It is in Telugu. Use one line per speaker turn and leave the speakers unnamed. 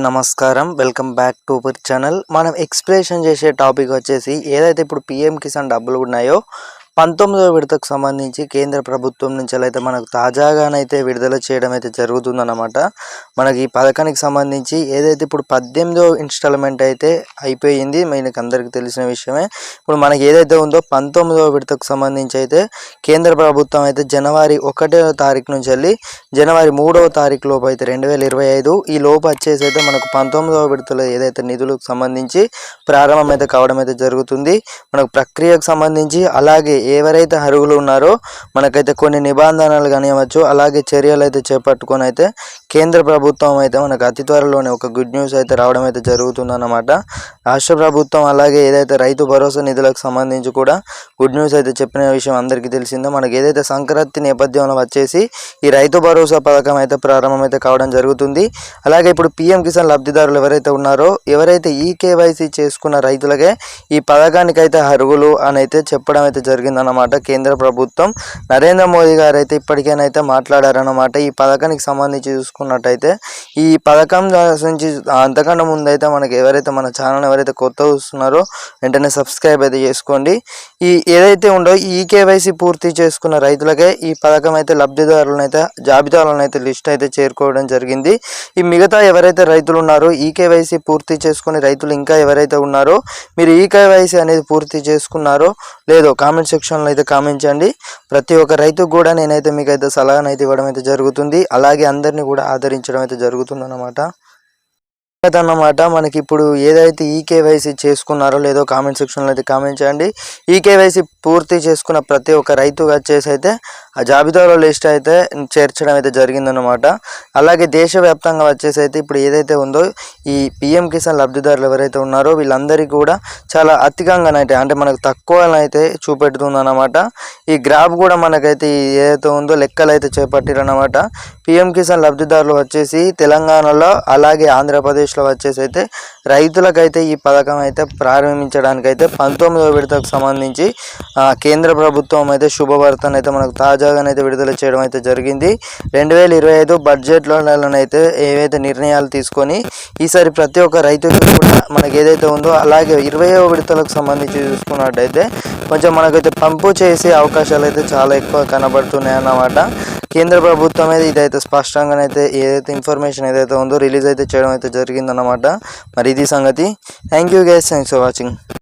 అందరికీ నమస్కారం. Welcome back to our channel మనం ఎక్స్ప్రెషన్ చేసే టాపిక్ వచ్చేసి ఏదైతే ఇప్పుడు పిఎం కిసాన్ డబ్బులు ఉన్నాయో పంతొమ్మిదవ విడతకు సంబంధించి కేంద్ర ప్రభుత్వం నుంచి అయితే మనకు తాజాగానైతే విడుదల చేయడం అయితే జరుగుతుందన్నమాట. మనకి ఈ పథకానికి సంబంధించి ఏదైతే ఇప్పుడు పద్దెనిమిదవ ఇన్స్టాల్మెంట్ అయితే అయిపోయింది మనకి అందరికీ తెలిసిన విషయమే. ఇప్పుడు మనకి ఏదైతే ఉందో పంతొమ్మిదవ విడతకు సంబంధించి అయితే కేంద్ర ప్రభుత్వం అయితే జనవరి ఒకటో తారీఖు నుంచి వెళ్ళి జనవరి మూడవ తారీఖు లోపు అయితే రెండు వేల ఇరవై ఐదు ఈ లోపు వచ్చేసి అయితే మనకు పంతొమ్మిదవ విడతలో ఏదైతే నిధులకు సంబంధించి ప్రారంభం అయితే కావడం అయితే జరుగుతుంది. మనకు ప్రక్రియకు సంబంధించి అలాగే ఎవరైతే అర్హులు ఉన్నారో మనకైతే కొన్ని నిబంధనలు కానివ్వచ్చు అలాగే చర్యలు అయితే చేపట్టుకొని అయితే కేంద్ర ప్రభుత్వం అయితే మనకు అతి త్వరలోనే ఒక గుడ్ న్యూస్ అయితే రావడం అయితే జరుగుతుందన్నమాట. రాష్ట్ర ప్రభుత్వం అలాగే ఏదైతే రైతు భరోసా నిధులకు సంబంధించి కూడా గుడ్ న్యూస్ అయితే చెప్పిన విషయం అందరికీ తెలిసిందో. మనకి ఏదైతే సంక్రాంతి నేపథ్యంలో వచ్చేసి ఈ రైతు భరోసా పథకం అయితే ప్రారంభమైతే కావడం జరుగుతుంది. అలాగే ఇప్పుడు పిఎం కిసాన్ లబ్ధిదారులు ఎవరైతే ఉన్నారో ఎవరైతే ఈ కేవైసీ చేసుకున్న రైతులకే ఈ పథకానికైతే అర్హులు అని అయితే చెప్పడం అయితే జరిగిందన్నమాట కేంద్ర ప్రభుత్వం. నరేంద్ర మోదీ గారు అయితే ఇప్పటికేనైతే మాట్లాడారన్నమాట. ఈ పథకానికి సంబంధించి చూసుకున్నట్టయితే ఈ పథకం నుంచి అంతకన్నా ముందు అయితే మనకి ఎవరైతే మన ఛానల్ ఎవరైతే కొత్త చూస్తున్నారో వెంటనే సబ్స్క్రైబ్ అయితే చేసుకోండి. ఈ ఏదైతే ఉండో ఈ కేవైసీ పూర్తి చేసుకున్న రైతులకే ఈ పథకం అయితే లబ్ధిదారులను అయితే జాబితాలను అయితే లిస్ట్ అయితే చేరుకోవడం జరిగింది. ఈ మిగతా ఎవరైతే రైతులు ఉన్నారో ఈ కేవైసీ పూర్తి చేసుకుని రైతులు ఇంకా ఎవరైతే ఉన్నారో మీరు ఈ కేవైసీ అనేది పూర్తి చేసుకున్నారో లేదో కామెంట్ సెక్షన్లో అయితే కామెంట్ చేయండి. ప్రతి ఒక్క రైతుకు కూడా నేనైతే మీకైతే అయితే సలహానైతే ఇవ్వడం అయితే జరుగుతుంది. అలాగే అందరినీ కూడా ఆదరించడం అయితే జరుగుతుందన్నమాట. అన్నమాట అన్నమాట మనకి ఇప్పుడు ఏదైతే ఈ చేసుకున్నారో లేదో కామెంట్ సెక్షన్లో అయితే కామెంట్ చేయండి. ఈ పూర్తి చేసుకున్న ప్రతి ఒక్క రైతు వచ్చేసి అయితే ఆ జాబితాలో లిస్ట్ అయితే చేర్చడం అయితే జరిగిందనమాట అలాగే దేశవ్యాప్తంగా వచ్చేసి అయితే ఇప్పుడు ఏదైతే ఉందో ఈ పిఎం కిసాన్ లబ్ధిదారులు ఎవరైతే ఉన్నారో వీళ్ళందరికీ కూడా చాలా అధికంగానైతే అంటే మనకు తక్కువనైతే చూపెడుతుందన్నమాట. ఈ గ్రాఫ్ కూడా మనకైతే ఏదైతే ఉందో లెక్కలు అయితే చేపట్టిరన్నమాట. పిఎం కిసాన్ లబ్ధిదారులు వచ్చేసి తెలంగాణలో అలాగే ఆంధ్రప్రదేశ్లో వచ్చేసి అయితే రైతులకైతే ఈ పథకం అయితే ప్రారంభించడానికైతే పంతొమ్మిదవ విడతకు సంబంధించి కేంద్ర ప్రభుత్వం అయితే శుభవార్తను అయితే మనకు తాజాగానైతే విడుదల చేయడం అయితే జరిగింది. రెండు వేల ఇరవై ఐదు బడ్జెట్లోనైతే ఏవైతే నిర్ణయాలు తీసుకొని ఈసారి ప్రతి ఒక్క రైతుకి కూడా మనకి ఏదైతే ఉందో అలాగే ఇరవయో విడతలకు సంబంధించి చూసుకున్నట్టయితే కొంచెం మనకైతే పంపు చేసే అవకాశాలు అయితే చాలా ఎక్కువ కనబడుతున్నాయి అన్నమాట. కేంద్ర ప్రభుత్వం అయితే ఇదైతే స్పష్టంగానైతే ఏదైతే ఇన్ఫర్మేషన్ ఏదైతే ఉందో రిలీజ్ అయితే చేయడం అయితే జరిగిందన్నమాట. మరి ఇది సంగతి. Thank you guys thanks for watching